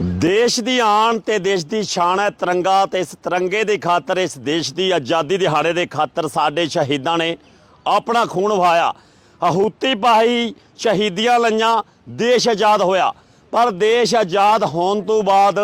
ਦੇਸ਼ ਦੀ ਆਣ ਤੇ ਦੇਸ਼ ਦੀ ਸ਼ਾਨ ਹੈ ਤਿਰੰਗਾ ਤੇ ਇਸ ਤਿਰੰਗੇ ਦੀ ਖਾਤਰ, ਇਸ ਦੇਸ਼ ਦੀ ਆਜ਼ਾਦੀ ਦਿਹਾੜੇ ਦੇ ਖਾਤਰ ਸਾਡੇ ਸ਼ਹੀਦਾਂ ਨੇ ਆਪਣਾ ਖੂਨ ਵਹਾਇਆ। ਹਹੂਤੀ ਪਾਈ ਸ਼ਹੀਦੀਆਂ ਲਈਆਂ, ਦੇਸ਼ ਆਜ਼ਾਦ ਹੋਇਆ। ਪਰ ਦੇਸ਼ ਆਜ਼ਾਦ ਹੋਣ ਤੋਂ ਬਾਅਦ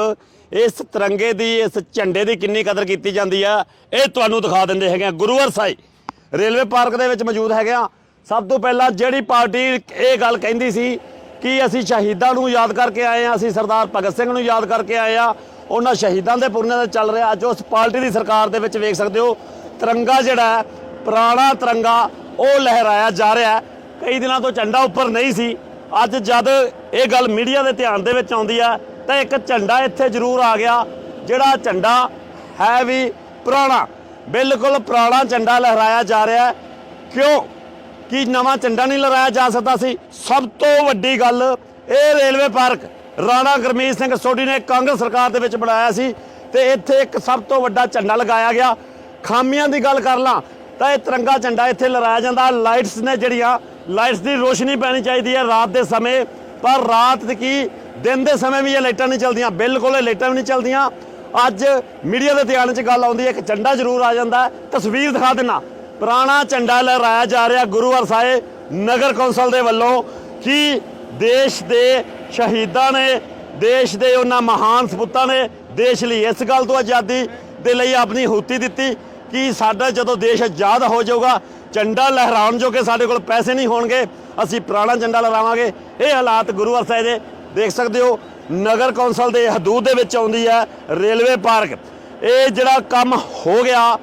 ਇਸ ਤਿਰੰਗੇ ਦੀ, ਇਸ ਝੰਡੇ ਦੀ ਕਿੰਨੀ ਕਦਰ ਕੀਤੀ ਜਾਂਦੀ ਹੈ, ਇਹ ਤੁਹਾਨੂੰ ਦਿਖਾ ਦਿੰਦੇ ਹੈਗੇ ਆ ਗੁਰੂਵਰ ਸਾਹਿਬ ਰੇਲਵੇ ਪਾਰਕ ਦੇ ਵਿੱਚ ਮੌਜੂਦ ਹੈਗੇ ਆ ਸਭ ਤੋਂ ਪਹਿਲਾਂ ਜਿਹੜੀ ਪਾਰਟੀ ਇਹ ਗੱਲ ਕਹਿੰਦੀ ਸੀ ਕਿ ਅਸੀਂ ਸ਼ਹੀਦਾਂ ਨੂੰ ਯਾਦ ਕਰਕੇ ਆਏ ਆ ਅਸੀਂ ਸਰਦਾਰ ਭਗਤ ਸਿੰਘ ਨੂੰ ਯਾਦ ਕਰਕੇ ਆਏ ਆ ਉਹਨਾਂ ਸ਼ਹੀਦਾਂ ਦੇ ਪੁਰਨਿਆਂ ਦਾ ਚੱਲ ਰਿਹਾ। ਅੱਜ ਉਸ ਪਾਰਟੀ ਦੀ ਸਰਕਾਰ ਦੇ ਵਿੱਚ ਵੇਖ ਸਕਦੇ ਹੋ, ਤਿਰੰਗਾ ਜਿਹੜਾ ਹੈ, ਪੁਰਾਣਾ ਤਿਰੰਗਾ ਉਹ ਲਹਿਰਾਇਆ ਜਾ ਰਿਹਾ ਕਈ ਦਿਨਾਂ ਤੋਂ ਝੰਡਾ ਉੱਪਰ ਨਹੀਂ ਸੀ। ਅੱਜ ਜਦ ਇਹ ਗੱਲ ਮੀਡੀਆ ਦੇ ਧਿਆਨ ਦੇ ਵਿੱਚ ਆਉਂਦੀ ਹੈ, ਤਾਂ ਇੱਕ ਝੰਡਾ ਇੱਥੇ ਜ਼ਰੂਰ ਆ ਗਿਆ, ਜਿਹੜਾ ਝੰਡਾ ਹੈ ਵੀ ਪੁਰਾਣਾ। ਬਿਲਕੁਲ ਪੁਰਾਣਾ ਝੰਡਾ ਲਹਿਰਾਇਆ ਜਾ ਰਿਹਾ ਕਿਉਂ? ਕਿ ਨਵਾਂ ਝੰਡਾ ਨਹੀਂ ਲਹਿਰਾਇਆ ਜਾ ਸਕਦਾ ਸੀ। ਸਭ ਤੋਂ ਵੱਡੀ ਗੱਲ, ਇਹ ਰੇਲਵੇ ਪਾਰਕ ਰਾਣਾ ਗੁਰਮੀਤ ਸਿੰਘ ਸੋਢੀ ਨੇ ਕਾਂਗਰਸ ਸਰਕਾਰ ਦੇ ਵਿੱਚ ਬਣਾਇਆ ਸੀ ਤੇ ਇੱਥੇ ਇੱਕ ਸਭ ਤੋਂ ਵੱਡਾ ਝੰਡਾ ਲਗਾਇਆ ਗਿਆ। ਖਾਮੀਆਂ ਦੀ ਗੱਲ ਕਰ ਲਾਂ ਤਾਂ ਇਹ ਤਿਰੰਗਾ ਝੰਡਾ ਇੱਥੇ ਲਹਿਰਾਇਆ ਜਾਂਦਾ। ਲਾਈਟਸ ਨੇ ਜਿਹੜੀਆਂ, ਲਾਈਟਸ ਦੀ ਰੋਸ਼ਨੀ ਪੈਣੀ ਚਾਹੀਦੀ ਹੈ ਰਾਤ ਦੇ ਸਮੇਂ। ਪਰ ਰਾਤ ਕੀ, ਦਿਨ ਦੇ ਸਮੇਂ ਵੀ ਇਹ ਲਾਈਟਾਂ ਨਹੀਂ ਚੱਲਦੀਆਂ। ਬਿਲਕੁਲ ਇਹ ਲਾਈਟਾਂ ਵੀ ਨਹੀਂ ਚੱਲਦੀਆਂ। ਅੱਜ ਮੀਡੀਆ ਦੇ ਧਿਆਨ 'ਚ ਗੱਲ ਆਉਂਦੀ ਹੈ ਕਿ ਝੰਡਾ ਜ਼ਰੂਰ ਆ ਜਾਂਦਾ ਤਸਵੀਰ ਦਿਖਾ ਦਿੰਨਾ। ਪੁਰਾਣਾ ਝੰਡਾ ਲਹਿਰਾਇਆ ਜਾ ਰਿਹਾ ਗੁਰੂਵਰ ਸਾਹਿਬ ਨਗਰ ਕੌਂਸਲ ਦੇ ਵੱਲੋਂ ਕਿ ਦੇਸ਼ ਦੇ ਸ਼ਹੀਦਾਂ ਨੇ, ਦੇਸ਼ ਦੇ ਉਹਨਾਂ ਮਹਾਨ ਸਪੂਤਾਂ ਨੇ ਦੇਸ਼ ਲਈ ਇਸ ਗੱਲ ਤੋਂ ਆਜ਼ਾਦੀ ਦੇ ਲਈ ਆਪਣੀ ਹੂਤੀ ਦਿੱਤੀ ਕਿ ਸਾਡਾ ਜਦੋਂ ਦੇਸ਼ ਆਜ਼ਾਦ ਹੋ ਜਾਊਗਾ, ਝੰਡਾ ਲਹਿਰਾਉਣ ਜੋਗੇ ਸਾਡੇ ਕੋਲ ਪੈਸੇ ਨਹੀਂ ਹੋਣਗੇ, ਅਸੀਂ ਪੁਰਾਣਾ ਝੰਡਾ ਲਹਿਰਾਵਾਂਗੇ। ਇਹ ਹਾਲਾਤ ਗੁਰੂਵਰ ਸਾਹਿਬ ਦੇ, ਦੇਖ ਸਕਦੇ ਹੋ, ਨਗਰ ਕੌਂਸਲ ਦੇ ਹਦੂਦ ਦੇ ਵਿੱਚ ਆਉਂਦੀ ਹੈ ਰੇਲਵੇ ਪਾਰਕ। ਇਹ ਜਿਹੜਾ ਕੰਮ ਹੋ ਗਿਆ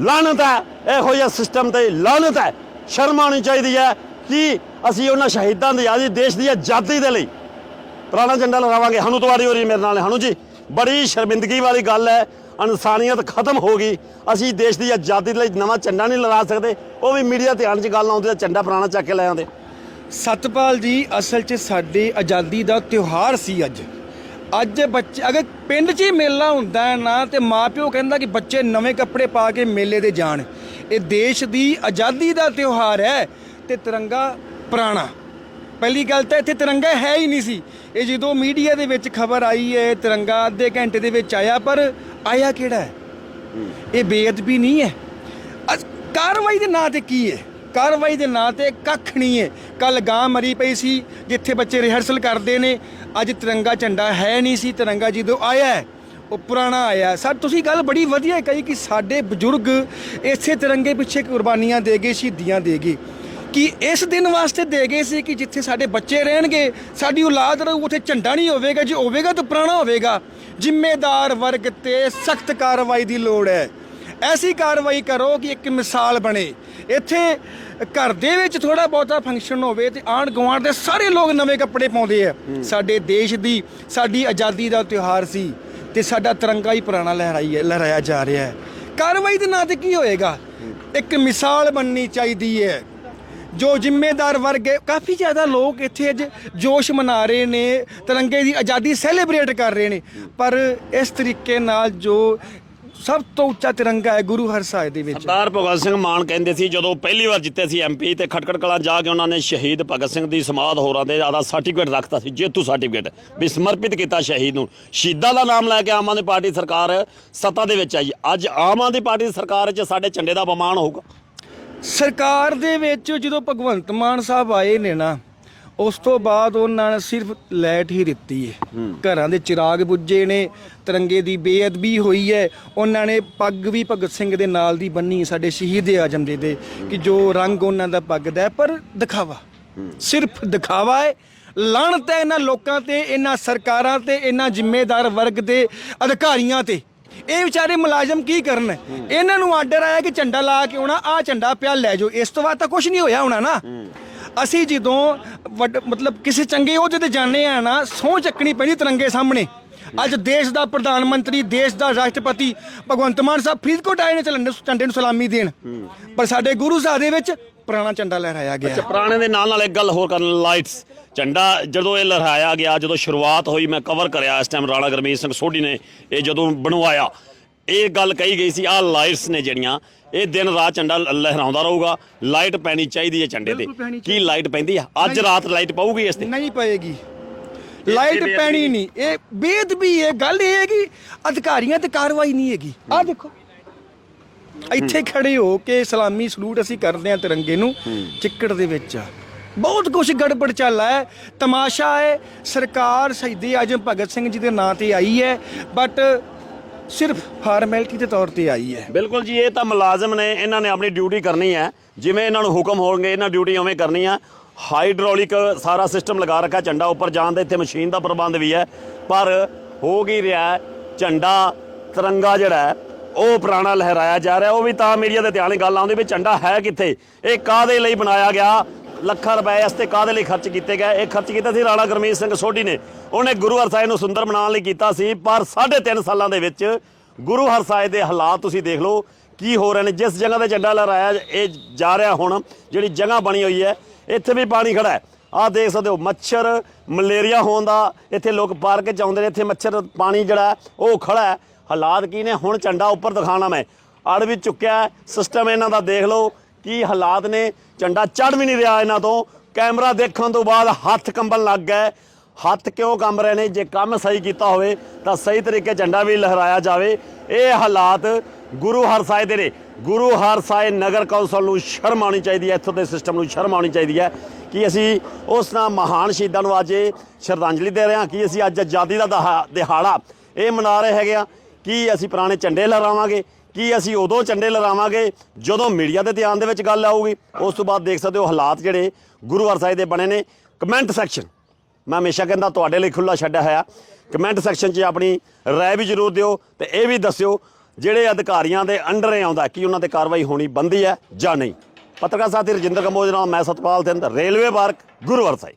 ਲਾਨਤ ਹੈ, ਇਹੋ ਜਿਹਾ ਸਿਸਟਮ ਤੇ ਲਾਨਤ ਹੈ। ਸ਼ਰਮ ਆਉਣੀ ਚਾਹੀਦੀ ਹੈ ਕਿ ਅਸੀਂ ਉਹਨਾਂ ਸ਼ਹੀਦਾਂ ਦੀ ਆਜ਼ਾਦੀ ਦੇਸ਼ ਦੀ ਆਜ਼ਾਦੀ ਦੇ ਲਈ ਪੁਰਾਣਾ ਝੰਡਾ ਲਗਾਵਾਂਗੇ ਹਨੂ ਤੁਹਾਡੀ ਹੋ ਰਹੀ ਮੇਰੇ ਨਾਲ ਹਨੂ ਜੀ, ਬੜੀ ਸ਼ਰਮਿੰਦਗੀ ਵਾਲੀ ਗੱਲ ਹੈ। ਇਨਸਾਨੀਅਤ ਖਤਮ ਹੋ ਗਈ। ਅਸੀਂ ਦੇਸ਼ ਦੀ ਆਜ਼ਾਦੀ ਲਈ ਨਵਾਂ ਝੰਡਾ ਨਹੀਂ ਲਗਾ ਸਕਦੇ। ਉਹ ਵੀ ਮੀਡੀਆ ਧਿਆਨ 'ਚ ਗੱਲ ਆਉਂਦੀ ਤਾਂ ਝੰਡਾ ਪੁਰਾਣਾ ਚੱਕ ਕੇ ਲੈ ਆਉਂਦੇ। ਸਤਪਾਲ ਜੀ, ਅਸਲ 'ਚ ਸਾਡੇ ਆਜ਼ਾਦੀ ਦਾ ਤਿਉਹਾਰ ਸੀ ਅੱਜ। ਅੱਜ ਬੱਚੇ ਅਗਰ ਪਿੰਡ 'ਚ ਹੀ ਮੇਲਾ ਹੁੰਦਾ ਹੈ ਨਾ ਤੇ ਮਾਪਿਓ ਕਹਿੰਦਾ ਕਿ ਬੱਚੇ ਨਵੇਂ ਕੱਪੜੇ ਪਾ ਕੇ ਮੇਲੇ ਤੇ ਜਾਣ। ਇਹ ਦੇਸ਼ ਦੀ ਆਜ਼ਾਦੀ ਦਾ ਤਿਉਹਾਰ ਹੈ ਤੇ ਤਿਰੰਗਾ ਪੁਰਾਣਾ। ਪਹਿਲੀ ਗੱਲ ਤਾਂ ਇੱਥੇ ਤਿਰੰਗਾ ਹੈ ਹੀ ਨਹੀਂ ਸੀ। ਇਹ ਜਦੋਂ ਮੀਡੀਆ ਦੇ ਵਿੱਚ ਖਬਰ ਆਈ ਹੈ ਤਿਰੰਗਾ ਅੱਧੇ ਘੰਟੇ ਦੇ ਵਿੱਚ ਆਇਆ ਪਰ ਆਇਆ ਕਿਹੜਾ ਹੈ? ਇਹ ਬੇਅਦਬੀ ਨਹੀਂ ਹੈ। ਕਾਰਵਾਈ ਦੇ ਨਾਂ ਤੇ ਕੀ ਹੈ? ਕਾਰਵਾਈ ਦੇ ਨਾਂ ਤੇ ਕੱਖ ਨਹੀਂ ਹੈ। ਕੱਲ ਗਾਂ ਮਰੀ ਪਈ ਸੀ, ਜਿੱਥੇ ਬੱਚੇ ਰਿਹਰਸਲ ਕਰਦੇ ਨੇ। ਅੱਜ ਤਿਰੰਗਾ ਝੰਡਾ ਹੈ ਨਹੀਂ ਸੀ, ਤਿਰੰਗਾ ਜਦੋਂ ਆਇਆ ਉਹ ਪੁਰਾਣਾ ਆਇਆ ਸਰ, ਤੁਸੀਂ ਗੱਲ ਬੜੀ ਵਧੀਆ ਕਹੀ ਕਿ ਸਾਡੇ ਬਜ਼ੁਰਗ ਇਸੇ ਤਿਰੰਗੇ ਪਿੱਛੇ ਕੁਰਬਾਨੀਆਂ ਦੇ ਗਏ, ਸ਼ਹੀਦੀਆਂ ਦੇ ਗਏ। ਕਿ ਇਸ ਦਿਨ ਵਾਸਤੇ ਦੇ ਗਏ ਸੀ ਕਿ ਜਿੱਥੇ ਸਾਡੇ ਬੱਚੇ ਰਹਿਣਗੇ, ਸਾਡੀ ਔਲਾਦ ਰਹੂ, ਉੱਥੇ ਝੰਡਾ ਨਹੀਂ ਹੋਵੇਗਾ, ਜੇ ਹੋਵੇਗਾ ਤਾਂ ਪੁਰਾਣਾ ਹੋਵੇਗਾ। ਜ਼ਿੰਮੇਦਾਰ ਵਰਗ ਤੇ ਸਖਤ ਕਾਰਵਾਈ ਦੀ ਲੋੜ ਹੈ। ਐਸੀ ਕਾਰਵਾਈ ਕਰੋ ਕਿ ਇੱਕ ਮਿਸਾਲ ਬਣੇ। ਇੱਥੇ ਘਰ ਦੇ ਵਿੱਚ ਥੋੜਾ ਬਹੁਤਾ ਫੰਕਸ਼ਨ ਹੋਵੇ ਤੇ ਆਂਢ ਗੁਆਂਢ ਦੇ ਸਾਰੇ ਲੋਕ ਨਵੇਂ ਕੱਪੜੇ ਪਾਉਂਦੇ ਆ। ਸਾਡੇ ਦੇਸ਼ ਦੀ ਸਾਡੀ ਆਜ਼ਾਦੀ ਦਾ ਤਿਉਹਾਰ ਸੀ ਤੇ ਸਾਡਾ ਤਿਰੰਗਾ ਹੀ ਪੁਰਾਣਾ ਲਹਿਰਾਈ ਹੈ ਲਹਿਰਾਇਆ ਜਾ ਰਿਹਾ ਹੈ। ਕਾਰਵਾਈ ਦੇ ਨਾਂ ਤੇ ਕੀ ਹੋਏਗਾ? ਇੱਕ ਮਿਸਾਲ ਬਣਨੀ ਚਾਹੀਦੀ ਹੈ। ਜੋ ਜ਼ਿੰਮੇਦਾਰ ਵਰਗ ਹੈ ਕਾਫੀ ਜ਼ਿਆਦਾ ਲੋਕ ਇੱਥੇ ਅੱਜ ਜੋਸ਼ ਮਨਾ ਰਹੇ ਨੇ ਤਿਰੰਗੇ ਦੀ ਆਜ਼ਾਦੀ ਸੈਲੀਬ੍ਰੇਟ ਕਰ ਰਹੇ ਨੇ। ਪਰ ਇਸ ਤਰੀਕੇ ਨਾਲ ਜੋ ਸਭ ਤੋਂ ਉੱਚਾ ਤਿਰੰਗਾ ਹੈ ਗੁਰੂ ਹਰਸਾਏ ਦੇ ਵਿੱਚ। ਸਰਦਾਰ ਭਗਤ ਸਿੰਘ ਮਾਨ ਕਹਿੰਦੇ ਸੀ ਜਦੋਂ ਪਹਿਲੀ ਵਾਰ ਜਿੱਤੇ ਸੀ ਐਮਪੀ ਤੇ ਖਟਕੜ ਕਲਾਂ ਜਾ ਕੇ ਉਹਨਾਂ ਨੇ ਸ਼ਹੀਦ ਭਗਤ ਸਿੰਘ ਦੀ ਸਮਾਧ ਹੋਰਾਂ ਦੇ ਆਦਾ ਸਰਟੀਫਿਕੇਟ ਰੱਖਤਾ ਸੀ ਜੇਤੂ ਸਰਟੀਫਿਕੇਟ ਵੀ ਸਮਰਪਿਤ ਕੀਤਾ ਸ਼ਹੀਦ ਨੂੰ। ਸ਼ਹੀਦਾਂ ਦਾ ਨਾਮ ਲੈ ਕੇ ਆਮ ਆਦਮੀ ਪਾਰਟੀ ਸਰਕਾਰ ਸੱਤਾ ਦੇ ਵਿੱਚ ਆਈ। ਅੱਜ ਆਮ ਆਦਮੀ ਪਾਰਟੀ ਦੀ ਸਰਕਾਰ 'ਚ ਸਾਡੇ ਝੰਡੇ ਦਾ ਅਪਮਾਨ ਹੋਊਗਾ। ਸਰਕਾਰ ਦੇ ਵਿੱਚ ਜਦੋਂ ਭਗਵੰਤ ਮਾਨ ਸਾਹਿਬ ਆਏ ਨੇ ਨਾ ਉਸ ਤੋਂ ਬਾਅਦ ਉਹਨਾਂ ਨੇ ਸਿਰਫ ਲਾਈਟ ਹੀ ਦਿੱਤੀ ਹੈ। ਘਰਾਂ ਦੇ ਚਿਰਾਗ ਬੁੱਝੇ ਨੇ ਤਿਰੰਗੇ ਦੀ ਬੇਅਦਬੀ ਹੋਈ ਹੈ। ਉਹਨਾਂ ਨੇ ਪੱਗ ਵੀ ਭਗਤ ਸਿੰਘ ਦੇ ਨਾਲ ਦੀ ਬੰਨੀ ਸਾਡੇ ਸ਼ਹੀਦ ਆਜਮ ਦੇ ਦੇ ਕਿ ਜੋ ਰੰਗ ਉਹਨਾਂ ਦਾ ਪੱਗ ਦਾ ਪਰ ਦਿਖਾਵਾ। ਸਿਰਫ ਦਿਖਾਵਾ ਹੈ। ਲਾਹਣਤ ਹੈ ਇਹਨਾਂ ਲੋਕਾਂ ਤੇ ਇਹਨਾਂ ਸਰਕਾਰਾਂ ਤੇ ਇਹਨਾਂ ਜ਼ਿੰਮੇਦਾਰ ਵਰਗ ਦੇ ਅਧਿਕਾਰੀਆਂ ਤੇ। ਇਹ ਵਿਚਾਰੇ ਮੁਲਾਜ਼ਮ ਕੀ ਕਰਨ? ਇਹਨਾਂ ਨੂੰ ਆਰਡਰ ਆਇਆ ਕਿ ਝੰਡਾ ਲਾ ਕੇ ਆਉਣਾ ਆ ਝੰਡਾ ਪਿਆ ਲੈ ਜਾਓ। ਇਸ ਤੋਂ ਬਾਅਦ ਤਾਂ ਕੁਝ ਨਹੀਂ ਹੋਇਆ ਹੋਣਾ ਨਾ। ਅਸੀਂ ਜਦੋਂ ਮਤਲਬ ਕਿਸੇ ਚੰਗੇ ਉਹਦੇ ਤੇ ਜਾਣੇ ਆ ਨਾ ਸਹੁੰ ਚੱਕਣੀ ਪੈਣੀ ਤਿਰੰਗੇ ਸਾਹਮਣੇ। ਅੱਜ ਦੇਸ਼ ਦਾ ਪ੍ਰਧਾਨ ਮੰਤਰੀ ਦੇਸ਼ ਦਾ ਰਾਸ਼ਟਰਪਤੀ ਭਗਵੰਤ ਮਾਨ ਸਾਹਿਬ ਫਰੀਦਕੋਟ ਆਏ ਨੇ ਝੰਡੇ ਨੂੰ ਸਲਾਮੀ ਦੇਣ। ਪਰ ਸਾਡੇ ਗੁਰੂ ਸਾਹਿਬ ਦੇ ਵਿੱਚ ਪੁਰਾਣਾ ਝੰਡਾ ਲਹਿਰਾਇਆ ਗਿਆ। ਅੱਛਾ ਪੁਰਾਣੇ ਦੇ ਨਾਲ ਨਾਲ ਇੱਕ ਗੱਲ ਹੋਰ ਕਰਨ ਲਾਈਟਸ ਝੰਡਾ ਜਦੋਂ ਇਹ ਲਹਿਰਾਇਆ ਗਿਆ ਜਦੋਂ ਸ਼ੁਰੂਆਤ ਹੋਈ ਮੈਂ ਕਵਰ ਕਰਿਆ ਇਸ ਟਾਈਮ ਰਾਣਾ ਗੁਰਮੀਤ ਸਿੰਘ ਸੋਢੀ ਨੇ ਇਹ ਜਦੋਂ ਬਣਵਾਇਆ ਇਹ ਗੱਲ ਕਹੀ ਗਈ ਸੀ ਆਹ ਲਾਈਟਸ ਨੇ ਜਿਹੜੀਆਂ ਇਹ ਦਿਨ ਰਾਤ ਝੰਡਾ ਲਹਿਰਾਉਂਦਾ ਰਹੂਗਾ ਲਾਈਟ ਪੈਣੀ ਚਾਹੀਦੀ ਹੈ ਝੰਡੇ ਤੇ। ਬਿਲਕੁਲ ਪੈਣੀ ਕੀ ਲਾਈਟ ਪੈਂਦੀ ਆ? ਅੱਜ ਰਾਤ ਲਾਈਟ ਪਊਗੀ ਇਸ ਤੇ? ਨਹੀਂ ਪਏਗੀ। ਲਾਈਟ ਪੈਣੀ ਨਹੀਂ ਇਹ ਬੇਅਦਬੀ ਇਹ ਗੱਲ ਇਹ ਹੈ ਕਿ ਅਧਿਕਾਰੀਆਂ ਤੇ ਕਾਰਵਾਈ ਨਹੀਂ ਹੈਗੀ। ਆਹ ਦੇਖੋ। ਇੱਥੇ ਖੜੇ ਹੋ ਕੇ ਸਲਾਮੀ ਸਲੂਟ ਅਸੀਂ ਕਰਦੇ ਹਾਂ ਤਿਰੰਗੇ ਨੂੰ ਚਿੱਕੜ ਦੇ ਵਿੱਚ। ਆ ਬਹੁਤ ਕੁਝ ਗੜਬੜ ਚੱਲਾ ਹੈ। ਤਮਾਸ਼ਾ ਹੈ। ਸਰਕਾਰ ਸ਼ਹੀਦੀ ਆਜਮ ਭਗਤ ਸਿੰਘ ਜੀ ਦੇ ਨਾਂ ਤੇ ਆਈ ਹੈ। ਬਟ ਸਿਰਫ ਫਾਰਮੈਲਿਟੀ ਦੇ ਤੌਰ ਤੇ ਆਈ ਹੈ। ਬਿਲਕੁਲ ਜੀ, ਇਹ ਤਾਂ ਮੁਲਾਜ਼ਮ ਨੇ, ਇਹਨਾਂ ਨੇ ਆਪਣੀ ਡਿਊਟੀ ਕਰਨੀ ਹੈ। ਜਿਵੇਂ ਇਹਨਾਂ ਨੂੰ ਹੁਕਮ ਹੋਣਗੇ, ਇਹਨਾਂ ਡਿਊਟੀ ਉਵੇਂ ਕਰਨੀ ਹੈ ਹਾਈਡ੍ਰੋਲਿਕ ਸਾਰਾ ਸਿਸਟਮ ਲਗਾ ਰੱਖਿਆ, ਝੰਡਾ ਉੱਪਰ ਜਾਣ ਦਾ ਇੱਥੇ ਮਸ਼ੀਨ ਦਾ ਪ੍ਰਬੰਧ ਵੀ ਹੈ। ਪਰ ਹੋ ਕੀ ਰਿਹਾ ਝੰਡਾ, ਤਿਰੰਗਾ ਜਿਹੜਾ ਉਹ ਪੁਰਾਣਾ ਲਹਿਰਾਇਆ ਜਾ ਰਿਹਾ। ਉਹ ਵੀ ਤਾਂ ਮੀਡੀਆ ਦੇ ਧਿਆਨ 'ਚ ਗੱਲ ਆਉਂਦੀ ਵੀ ਝੰਡਾ ਹੈ ਕਿੱਥੇ? ਇਹ ਕਾਦੇ ਲਈ ਬਣਾਇਆ ਗਿਆ? ਲੱਖਾਂ ਰੁਪਏ ਇਸ ਤੇ ਕਾਦੇ ਲਈ ਖਰਚ ਕੀਤੇ ਗਏ? ਇਹ ਖਰਚ ਕੀਤਾ ਸੀ ਰਾਣਾ ਗੁਰਮੀਤ ਸਿੰਘ ਸੋਢੀ ਨੇ। ਉਹਨੇ ਗੁਰੂ ਹਰਸਾਏ ਨੂੰ ਸੁੰਦਰ ਬਣਾਉਣ ਲਈ ਕੀਤਾ ਸੀ, ਪਰ 3.5 ਸਾਲਾਂ ਦੇ ਵਿੱਚ ਗੁਰੂ ਹਰਸਾਏ ਦੇ ਹਾਲਾਤ ਤੁਸੀਂ ਦੇਖ ਲਓ, ਕੀ ਹੋ ਰਹੇ ਨੇ। ਜਿਸ ਜਗ੍ਹਾ ਤੇ ਝੰਡਾ ਲਹਿਰਾਇਆ ਇਹ ਜਾ ਰਿਹਾ ਹੁਣ, ਜਿਹੜੀ ਜਗ੍ਹਾ ਬਣੀ ਹੋਈ ਹੈ, ਇੱਥੇ ਵੀ ਪਾਣੀ ਖੜਾ ਹੈ। ਆਹ ਦੇਖ ਸਕਦੇ ਹੋ, ਮੱਛਰ, ਮਲੇਰੀਆ ਹੋਣ ਦਾ ਇੱਥੇ ਲੋਕ ਪਾਰਕ ਚ ਆਉਂਦੇ ਨੇ, ਇੱਥੇ ਮੱਛਰ ਪਾਣੀ ਜਿਹੜਾ ਉਹ ਖੜਾ ਹੈ। ਹਾਲਾਤ ਕੀ ਨੇ? ਹੁਣ ਝੰਡਾ ਉੱਪਰ ਦਿਖਾਣਾ ਮੈਂ। ਅੜ ਵੀ ਚੁੱਕਿਆ ਸਿਸਟਮ ਇਹਨਾਂ ਦਾ ਦੇਖ ਲਓ ਕੀ ਹਾਲਾਤ ਨੇ? ਝੰਡਾ ਚੜ ਵੀ ਨਹੀਂ ਰਿਹਾ ਇਹਨਾਂ ਤੋਂ। ਕੈਮਰਾ ਦੇਖਣ ਤੋਂ ਬਾਅਦ ਹੱਥ ਕੰਬਣ ਲੱਗ ਗਏ। ਹੱਥ ਕਿਉਂ ਕੰਬ ਰਹੇ ਨੇ? ਜੇ ਕੰਮ ਸਹੀ ਕੀਤਾ ਹੋਵੇ, ਤਾਂ ਸਹੀ ਤਰੀਕੇ ਝੰਡਾ ਵੀ ਲਹਿਰਾਇਆ ਜਾਵੇ। ਇਹ ਹਾਲਾਤ ਗੁਰੂ ਹਰਸਾਏ ਦੇ ਨੇ। ਗੁਰੂ ਹਰਸਾਏ ਨਗਰ ਕੌਂਸਲ ਨੂੰ ਸ਼ਰਮ ਆਉਣੀ ਚਾਹੀਦੀ ਹੈ। ਇੱਥੋਂ ਦੇ ਸਿਸਟਮ ਨੂੰ ਸ਼ਰਮ ਆਉਣੀ ਚਾਹੀਦੀ ਹੈ ਕਿ ਅਸੀਂ ਉਸ ਨਾਲ ਮਹਾਨ ਸ਼ਹੀਦਾਂ ਨੂੰ ਅੱਜ ਇਹ ਸ਼ਰਧਾਂਜਲੀ ਦੇ ਰਹੇ ਹਾਂ। ਕਿ ਅਸੀਂ ਅੱਜ ਆਜ਼ਾਦੀ ਦਾ ਦਹਾ- ਦਿਹਾੜਾ ਇਹ ਮਨਾ ਰਹੇ ਹੈਗੇ ਆ ਕੀ ਅਸੀਂ ਪੁਰਾਣੇ ਝੰਡੇ ਲਹਿਰਾਵਾਂਗੇ। ਕੀ ਅਸੀਂ ਉਦੋਂ ਝੰਡੇ ਲਹਿਰਾਵਾਂਗੇ ਜਦੋਂ ਮੀਡੀਆ ਦੇ ਧਿਆਨ ਦੇ ਵਿੱਚ ਗੱਲ ਆਊਗੀ? ਉਸ ਤੋਂ ਬਾਅਦ ਦੇਖ ਸਕਦੇ ਹੋ ਹਾਲਾਤ ਜਿਹੜੇ ਗੁਰੂਵਾਰ ਸਾਹਿਬ ਦੇ ਬਣੇ ਨੇ। ਕਮੈਂਟ ਸੈਕਸ਼ਨ, ਮੈਂ ਹਮੇਸ਼ਾ ਕਹਿੰਦਾ ਤੁਹਾਡੇ ਲਈ ਖੁੱਲਾ ਛੱਡਿਆ ਹੋਇਆ। ਕਮੈਂਟ ਸੈਕਸ਼ਨ 'ਚ ਆਪਣੀ ਰਾਏ ਵੀ ਜ਼ਰੂਰ ਦਿਓ ਤੇ ਇਹ ਵੀ ਦੱਸਿਓ ਜਿਹੜੇ ਅਧਿਕਾਰੀਆਂ ਦੇ ਅੰਡਰ ਆਉਂਦਾ ਕਿ ਉਹਨਾਂ ਤੇ ਕਾਰਵਾਈ ਹੋਣੀ ਬੰਦੀ ਹੈ ਜਾਂ ਨਹੀਂ। ਪੱਤਰਕਾਰ ਸਾਥੀ ਰਜਿੰਦਰ ਕੰਬੋਜ ਨਾਲ ਮੈਂ ਸਤਪਾਲ ਸਿੰਘ, ਰੇਲਵੇ ਪਾਰਕ ਗੁਰੂਵਾਰ ਸਾਹਿਬ।